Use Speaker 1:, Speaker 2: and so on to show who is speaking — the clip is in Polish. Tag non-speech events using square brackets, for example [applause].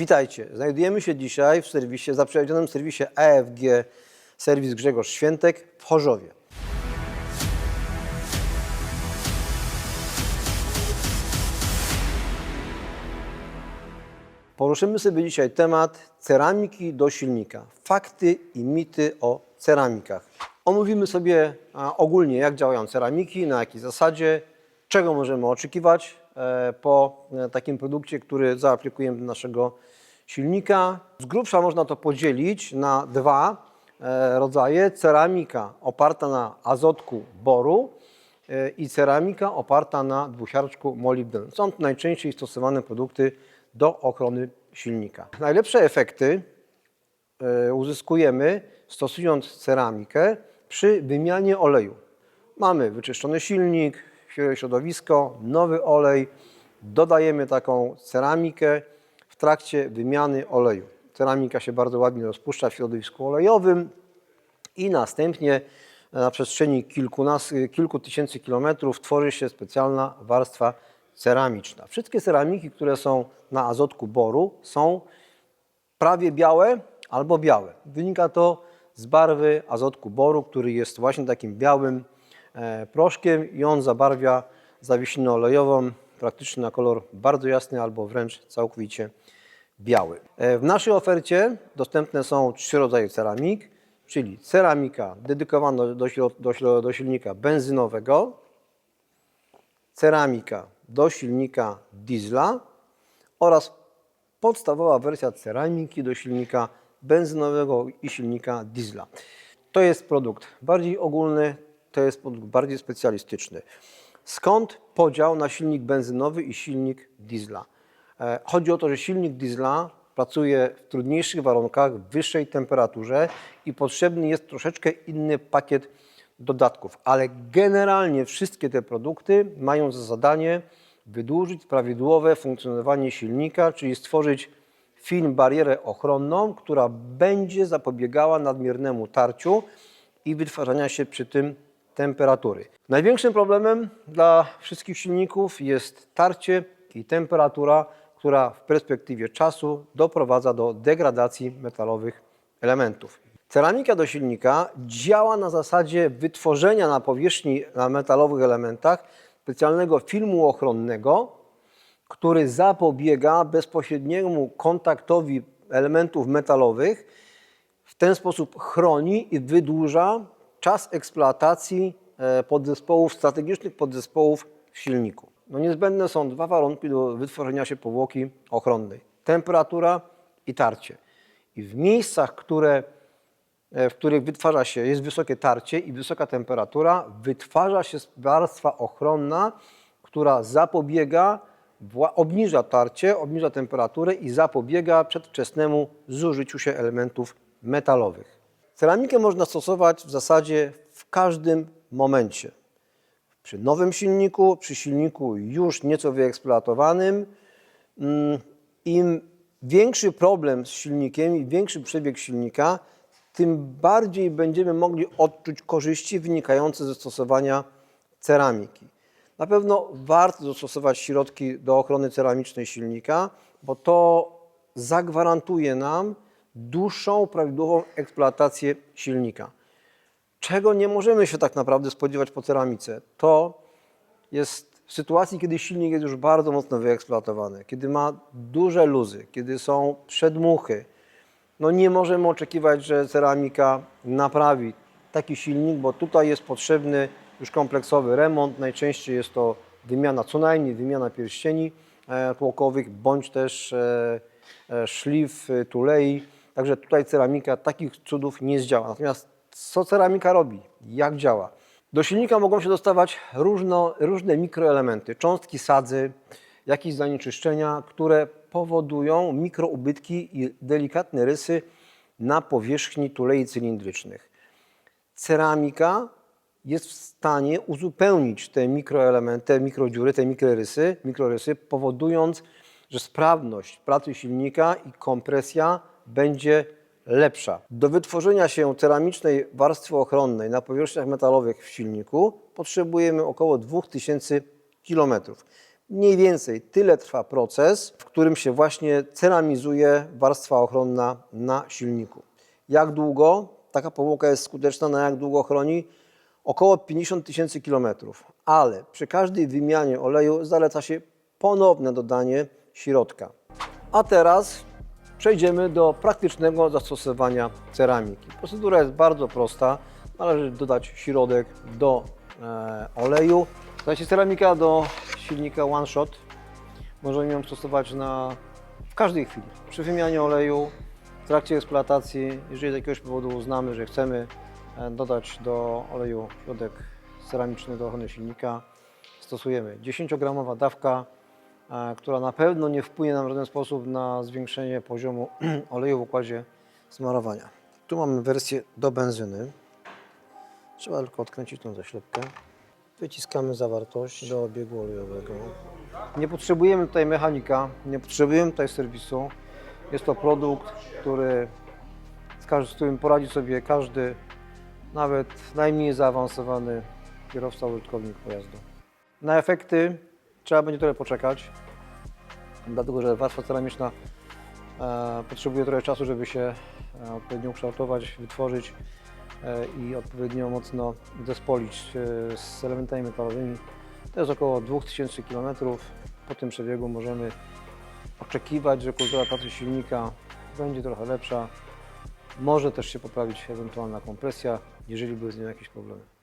Speaker 1: Witajcie. Znajdujemy się dzisiaj w serwisie, zaprzyjaźnionym serwisie AFG Serwis Grzegorz Świętek w Chorzowie. Poruszymy sobie dzisiaj temat ceramiki do silnika. Fakty i mity o ceramikach. Omówimy sobie ogólnie, jak działają ceramiki, na jakiej zasadzie, czego możemy oczekiwać po e, takim produkcie, który zaaplikujemy do naszego silnika. Z grubsza można to podzielić na dwa e, rodzaje. Ceramika oparta na azotku boru e, i ceramika oparta na dwusiarczku molibdenu. Są to najczęściej stosowane produkty do ochrony silnika. Najlepsze efekty e, uzyskujemy stosując ceramikę przy wymianie oleju. Mamy wyczyszczony silnik, środowisko, nowy olej, dodajemy taką ceramikę w trakcie wymiany oleju. Ceramika się bardzo ładnie rozpuszcza w środowisku olejowym i następnie na przestrzeni kilkunas- kilku tysięcy kilometrów tworzy się specjalna warstwa ceramiczna. Wszystkie ceramiki, które są na azotku boru są prawie białe albo białe. Wynika to z barwy azotku boru, który jest właśnie takim białym e, proszkiem i on zabarwia zawisinę olejową praktycznie na kolor bardzo jasny albo wręcz całkowicie biały. E, W naszej ofercie dostępne są trzy rodzaje ceramik, czyli ceramika dedykowana do, do, do silnika benzynowego, ceramika do silnika diesla oraz podstawowa wersja ceramiki do silnika benzynowego i silnika diesla. To jest produkt bardziej ogólny, to jest bardziej specjalistyczny. Skąd podział na silnik benzynowy i silnik diesla? E, Chodzi o to, że silnik diesla pracuje w trudniejszych warunkach, w wyższej temperaturze i potrzebny jest troszeczkę inny pakiet dodatków, ale generalnie wszystkie te produkty mają za zadanie wydłużyć prawidłowe funkcjonowanie silnika, czyli stworzyć film barierę ochronną, która będzie zapobiegała nadmiernemu tarciu i wytwarzania się przy tym temperatury. Największym problemem dla wszystkich silników jest tarcie i temperatura, która w perspektywie czasu doprowadza do degradacji metalowych elementów. Ceramika do silnika działa na zasadzie wytworzenia na powierzchni na metalowych elementach specjalnego filmu ochronnego, który zapobiega bezpośredniemu kontaktowi elementów metalowych. W ten sposób chroni i wydłuża czas eksploatacji e, podzespołów, strategicznych podzespołów w silniku. No niezbędne są dwa warunki do wytworzenia się powłoki ochronnej. Temperatura i tarcie. I w miejscach, które, e, w których wytwarza się, jest wysokie tarcie i wysoka temperatura, wytwarza się warstwa ochronna, która zapobiega, obniża tarcie, obniża temperaturę i zapobiega przedwczesnemu zużyciu się elementów metalowych. Ceramikę można stosować w zasadzie w każdym momencie. Przy nowym silniku, przy silniku już nieco wyeksploatowanym, mm, im większy problem z silnikiem i większy przebieg silnika, tym bardziej będziemy mogli odczuć korzyści wynikające ze stosowania ceramiki. Na pewno warto zastosować środki do ochrony ceramicznej silnika, bo to zagwarantuje nam dłuższą, prawidłową eksploatację silnika. Czego nie możemy się tak naprawdę spodziewać po ceramice? To jest w sytuacji, kiedy silnik jest już bardzo mocno wyeksploatowany, kiedy ma duże luzy, kiedy są przedmuchy. No nie możemy oczekiwać, że ceramika naprawi taki silnik, bo tutaj jest potrzebny już kompleksowy remont. Najczęściej jest to wymiana, co najmniej wymiana pierścieni e, tłokowych, bądź też e, e, szlif tulei. Także tutaj ceramika takich cudów nie zdziała. Natomiast co ceramika robi? Jak działa? Do silnika mogą się dostawać różno, różne mikroelementy, cząstki sadzy, jakieś zanieczyszczenia, które powodują mikroubytki i delikatne rysy na powierzchni tulei cylindrycznych. Ceramika jest w stanie uzupełnić te mikroelementy, mikrodziury, te mikrorysy, mikrorysy, powodując, że sprawność pracy silnika i kompresja będzie lepsza. Do wytworzenia się ceramicznej warstwy ochronnej na powierzchniach metalowych w silniku potrzebujemy około 2000 km. Mniej więcej tyle trwa proces, w którym się właśnie ceramizuje warstwa ochronna na silniku. Jak długo taka powłoka jest skuteczna, na jak długo chroni? Około 50 tysięcy kilometrów, ale przy każdej wymianie oleju zaleca się ponowne dodanie środka. A teraz przejdziemy do praktycznego zastosowania ceramiki. Procedura jest bardzo prosta. Należy dodać środek do e, oleju. Słuchajcie, ceramika do silnika One Shot. Możemy ją stosować na, w każdej chwili. Przy wymianie oleju, w trakcie eksploatacji, jeżeli z jakiegoś powodu uznamy, że chcemy e, dodać do oleju środek ceramiczny do ochrony silnika, stosujemy 10-gramowa dawka, która na pewno nie wpłynie nam w żaden sposób na zwiększenie poziomu [clears throat] oleju w układzie smarowania. Tu mamy wersję do benzyny. Trzeba tylko odkręcić tą zaślepkę. Wyciskamy zawartość do obiegu olejowego. Nie potrzebujemy tutaj mechanika, nie potrzebujemy tutaj serwisu. Jest to produkt, który, z którym poradzi sobie każdy, nawet najmniej zaawansowany kierowca użytkownik pojazdu. Na efekty trzeba będzie trochę poczekać, dlatego że warstwa ceramiczna e, potrzebuje trochę czasu, żeby się e, odpowiednio ukształtować, wytworzyć e, i odpowiednio mocno zespolić e, z elementami metalowymi. To jest około 2000 km. Po tym przebiegu możemy oczekiwać, że kultura pracy silnika będzie trochę lepsza. Może też się poprawić ewentualna kompresja, jeżeli były z nią jakieś problemy.